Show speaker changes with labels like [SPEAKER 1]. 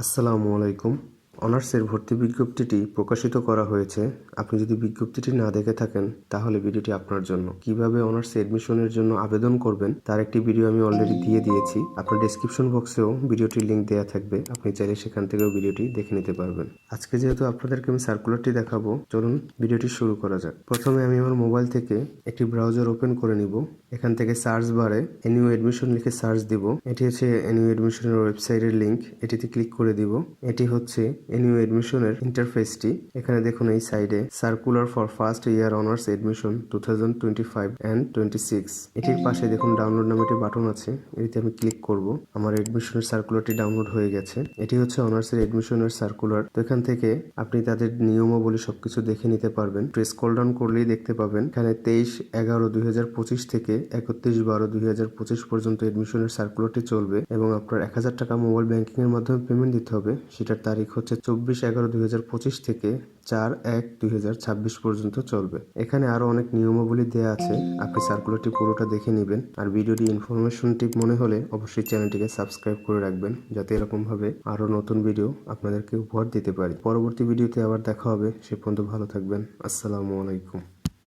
[SPEAKER 1] আসসালামু আলাইকুম। অনার্সের ভর্তি বিজ্ঞপ্তিটি প্রকাশিত করা হয়েছে। আপনি যদি বিজ্ঞপ্তিটি না দেখে থাকেন, তাহলে ভিডিওটি আপনার জন্য। কীভাবে অনার্সে এডমিশনের জন্য আবেদন করবেন, তার একটি ভিডিও আমি অলরেডি দিয়ে দিয়েছি। আপনার ডেসক্রিপশন বক্সেও ভিডিওটির লিঙ্ক দেওয়া থাকবে। আপনি চাইলে সেখান থেকেও ভিডিওটি দেখে নিতে পারবেন। আজকে যেহেতু আপনাদেরকে আমি সার্কুলারটি দেখাবো, চলুন ভিডিওটি শুরু করা যাক। প্রথমে আমি আমার মোবাইল থেকে একটি ব্রাউজার ওপেন করে নিব। এখান থেকে সার্চ বারে এনিউ এডমিশন লিখে সার্চ দিব। এটি হচ্ছে এনিউ এডমিশনের ওয়েবসাইটের লিঙ্ক এটিতে ক্লিক করে দিব। এটি হচ্ছে এনিউ এডমিশনের ইন্টারফেসটি এখানে দেখুন এই সাইডে circular for first year honours admission two thousand twenty five and twenty six এটির পাশে দেখুন ডাউনলোড নামে একটি বাটন আছে, এটিতে আমি ক্লিক করব। আমার এডমিশনের সার্কুলারটি ডাউনলোড হয়ে গেছে। এটি হচ্ছে অনার্সের এডমিশনের সার্কুলার তো এখান থেকে আপনি তাদের নিয়মাবলী সবকিছু দেখে নিতে পারবেন। প্রেস কল ডাউন করলেই দেখতে পাবেন। এখানে তেইশ এগারো দুই থেকে একত্রিশ বারো দুই পর্যন্ত এডমিশনের সার্কুলারটি চলবে এবং আপনার এক হাজার টাকা মোবাইল ব্যাংকিং এর মাধ্যমে পেমেন্ট দিতে হবে। সেটার তারিখ হচ্ছে চব্বিশ এগারো দুই থেকে চার এক দুই পর্যন্ত চলবে। এখানে আরও অনেক নিয়মাবলী দেয়া আছে। আপনি সার্কুলারটি পুরোটা দেখে নেবেন। আর ভিডিওটি ইনফরমেশনটি মনে হলে অবশ্যই চ্যানেলটিকে সাবস্ক্রাইব করে রাখবেন, যাতে এরকমভাবে আরও নতুন ভিডিও আপনাদেরকে উপহার দিতে পারি। পরবর্তী ভিডিওতে আবার দেখা হবে। সে পর্যন্ত ভালো থাকবেন। আসসালামু আলাইকুম।